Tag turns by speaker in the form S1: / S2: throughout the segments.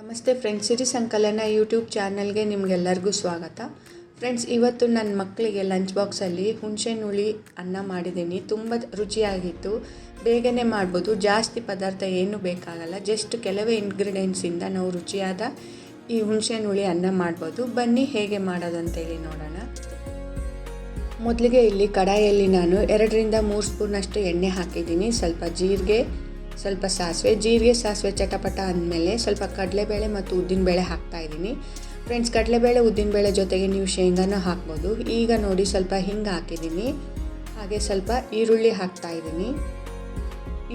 S1: ನಮಸ್ತೆ ಫ್ರೆಂಡ್ಸ್ ಸಿರಿ ಸಂಕಲನ ಯೂಟ್ಯೂಬ್ ಚಾನಲ್ಗೆ ನಿಮಗೆಲ್ಲರಿಗೂ ಸ್ವಾಗತ. ಫ್ರೆಂಡ್ಸ್ ಇವತ್ತು ನನ್ನ ಮಕ್ಕಳಿಗೆ ಲಂಚ್ ಬಾಕ್ಸಲ್ಲಿ ಹುಣಸೆಹಣ್ಣು ಹುಳಿ ಅನ್ನ ಮಾಡಿದ್ದೀನಿ. ತುಂಬ ರುಚಿಯಾಗಿತ್ತು. ಬೇಗನೆ ಮಾಡ್ಬೋದು. ಜಾಸ್ತಿ ಪದಾರ್ಥ ಏನೂ ಬೇಕಾಗಲ್ಲ. ಜಸ್ಟ್ ಕೆಲವೇ ಇಂಗ್ರೀಡಿಯೆಂಟ್ಸಿಂದ ನಾವು ರುಚಿಯಾದ ಈ ಹುಣಸೆಹಣ್ಣು ಹುಳಿ ಅನ್ನ ಮಾಡ್ಬೋದು. ಬನ್ನಿ, ಹೇಗೆ ಮಾಡೋದಂತೇಳಿ ನೋಡೋಣ. ಮೊದಲಿಗೆ ಇಲ್ಲಿ ಕಡಾಯಲ್ಲಿ ನಾನು ಎರಡರಿಂದ ಮೂರು ಸ್ಪೂನಷ್ಟು ಎಣ್ಣೆ ಹಾಕಿದ್ದೀನಿ. ಸ್ವಲ್ಪ ಜೀರಿಗೆ ಸ್ವಲ್ಪ ಸಾಸಿವೆ, ಜೀರಿಗೆ ಸಾಸಿವೆ ಚಟಪಟ ಅಂದಮೇಲೆ ಸ್ವಲ್ಪ ಕಡಲೆಬೇಳೆ ಮತ್ತು ಉದ್ದಿನಬೇಳೆ ಹಾಕ್ತಾ ಇದ್ದೀನಿ. ಫ್ರೆಂಡ್ಸ್ ಕಡಲೆಬೇಳೆ, ಉದ್ದಿನಬೇಳೆ ಜೊತೆಗೆ ನೀವು ಶೇಂಗಾನ ಹಾಕ್ಬೋದು. ಈಗ ನೋಡಿ ಸ್ವಲ್ಪ ಹಿಂಗೆ ಹಾಕಿದ್ದೀನಿ. ಹಾಗೆ ಸ್ವಲ್ಪ ಈರುಳ್ಳಿ ಹಾಕ್ತಾ ಇದ್ದೀನಿ.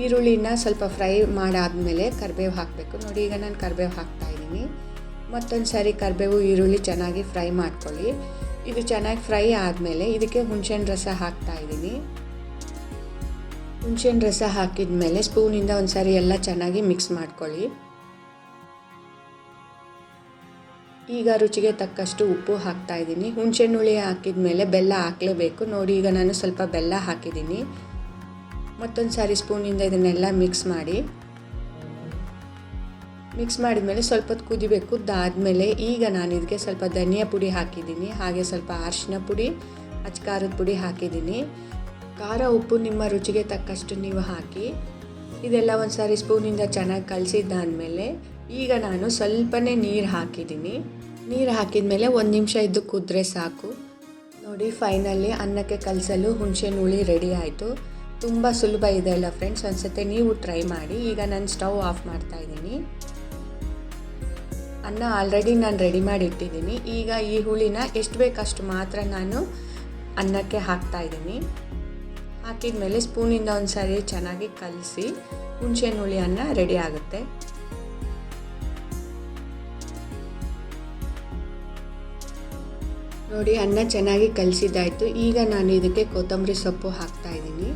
S1: ಈರುಳ್ಳಿನ ಸ್ವಲ್ಪ ಫ್ರೈ ಮಾಡಾದಮೇಲೆ ಕರಿಬೇವು ಹಾಕಬೇಕು. ನೋಡಿ, ಈಗ ನಾನು ಕರಿಬೇವು ಹಾಕ್ತಾ ಇದ್ದೀನಿ. ಮತ್ತೊಂದು ಸಾರಿ ಕರಿಬೇವು, ಈರುಳ್ಳಿ ಚೆನ್ನಾಗಿ ಫ್ರೈ ಮಾಡ್ಕೊಳ್ಳಿ. ಇದು ಚೆನ್ನಾಗಿ ಫ್ರೈ ಆದಮೇಲೆ ಇದಕ್ಕೆ ಹುಣಸೆಹಣ್ಣು ರಸ ಹಾಕ್ತಾ ಇದ್ದೀನಿ. ಹುಣಸೆಹಣ್ಣು ರಸ ಹಾಕಿದ ಮೇಲೆ ಸ್ಪೂನಿಂದ ಒಂದು ಸಾರಿ ಎಲ್ಲ ಚೆನ್ನಾಗಿ ಮಿಕ್ಸ್ ಮಾಡ್ಕೊಳ್ಳಿ. ಈಗ ರುಚಿಗೆ ತಕ್ಕಷ್ಟು ಉಪ್ಪು ಹಾಕ್ತಾ ಇದ್ದೀನಿ. ಹುಣಸೆಹಣ್ಣು ಹುಳಿ ಹಾಕಿದ ಮೇಲೆ ಬೆಲ್ಲ ಹಾಕಲೇಬೇಕು. ನೋಡಿ, ಈಗ ನಾನು ಸ್ವಲ್ಪ ಬೆಲ್ಲ ಹಾಕಿದ್ದೀನಿ. ಮತ್ತೊಂದು ಸಾರಿ ಸ್ಪೂನಿಂದ ಇದನ್ನೆಲ್ಲ ಮಿಕ್ಸ್ ಮಾಡಿ. ಮಿಕ್ಸ್ ಮಾಡಿದ್ಮೇಲೆ ಸ್ವಲ್ಪ ಹೊತ್ತು ಕುದಿಬೇಕು. ಕುದ್ದಾದಮೇಲೆ ಈಗ ನಾನು ಇದಕ್ಕೆ ಸ್ವಲ್ಪ ಧನಿಯಾ ಪುಡಿ ಹಾಕಿದ್ದೀನಿ. ಹಾಗೆ ಸ್ವಲ್ಪ ಅರಿಶಿನ ಪುಡಿ, ಅಚ್ಕಾರದ ಪುಡಿ ಹಾಕಿದ್ದೀನಿ. ಖಾರ ಉಪ್ಪು ನಿಮ್ಮ ರುಚಿಗೆ ತಕ್ಕಷ್ಟು ನೀವು ಹಾಕಿ, ಇದೆಲ್ಲ ಒಂದು ಸಾರಿ ಸ್ಪೂನಿಂದ ಚೆನ್ನಾಗಿ ಕಲಸಿದ್ದಾದಮೇಲೆ ಈಗ ನಾನು ಸ್ವಲ್ಪನೇ ನೀರು ಹಾಕಿದ್ದೀನಿ. ನೀರು ಹಾಕಿದ ಮೇಲೆ ಒಂದು ನಿಮಿಷ ಇದ್ದು ಕುದ್ರೆ ಸಾಕು. ನೋಡಿ ಫೈನಲಿ ಅನ್ನಕ್ಕೆ ಕಲಸಲು ಹುಣಸೆಹಣ್ಣು ಹುಳಿ ರೆಡಿ ಆಯಿತು. ತುಂಬ ಸುಲಭ ಇದೆ ಅಲ್ಲ ಫ್ರೆಂಡ್ಸ್ ಒಂದ್ಸತಿ ನೀವು ಟ್ರೈ ಮಾಡಿ. ಈಗ ನಾನು ಸ್ಟವ್ ಆಫ್ ಮಾಡ್ತಾ ಇದ್ದೀನಿ. ಅನ್ನ ಆಲ್ರೆಡಿ ನಾನು ರೆಡಿ ಮಾಡಿ ಇಟ್ಟಿದ್ದೀನಿ ಈಗ ಈ ಹುಳಿನ ಎಷ್ಟು ಬೇಕಷ್ಟು ಮಾತ್ರ ನಾನು ಅನ್ನಕ್ಕೆ ಹಾಕ್ತಾ ಇದ್ದೀನಿ. ಹಾಕಿದ ಮೇಲೆ ಸ್ಪೂನಿಂದ ಒಂದು ಸಾರಿ ಚೆನ್ನಾಗಿ ಕಲಸಿ ಹುಣಸೆಹಣ್ಣು ಹುಳಿ ಅನ್ನ ರೆಡಿ ಆಗುತ್ತೆ. ನೋಡಿ, ಅನ್ನ ಚೆನ್ನಾಗಿ ಕಲಸಿದ್ದಾಯಿತು. ಈಗ ನಾನು ಇದಕ್ಕೆ ಕೊತ್ತಂಬರಿ ಸೊಪ್ಪು ಹಾಕ್ತಾ ಇದ್ದೀನಿ.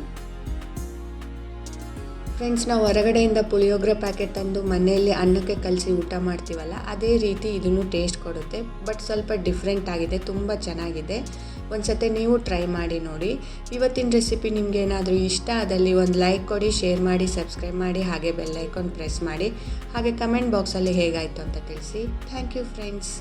S1: ಫ್ರೆಂಡ್ಸ್, ನಾವು ಹೊರಗಡೆಯಿಂದ ಪುಳಿಯೋಗರೆ ಪ್ಯಾಕೆಟ್ ತಂದು ಮನೆಯಲ್ಲಿ ಅನ್ನಕ್ಕೆ ಕಲಸಿ ಊಟ ಮಾಡ್ತೀವಲ್ಲ, ಅದೇ ರೀತಿ ಇದನ್ನು ಟೇಸ್ಟ್ ಕೊಡುತ್ತೆ. ಬಟ್ ಸ್ವಲ್ಪ ಡಿಫ್ರೆಂಟ್ ಆಗಿದೆ, ತುಂಬ ಚೆನ್ನಾಗಿದೆ. ಒಂದು ಸತಿ ನೀವು ಟ್ರೈ ಮಾಡಿ ನೋಡಿ. ಇವತ್ತಿನ ರೆಸಿಪಿ ನಿಮಗೆ ಏನಾದರೂ ಇಷ್ಟ ಆದಲ್ಲಿ ಒಂದು ಲೈಕ್ ಕೊಡಿ ಶೇರ್ ಮಾಡಿ ಸಬ್ಸ್ಕ್ರೈಬ್ ಮಾಡಿ, ಹಾಗೆ ಬೆಲ್ ಐಕಾನ್ ಪ್ರೆಸ್ ಮಾಡಿ. ಹಾಗೆ ಕಮೆಂಟ್ ಬಾಕ್ಸಲ್ಲಿ ಹೇಗಾಯಿತು ಅಂತ ತಿಳಿಸಿ. Thank you friends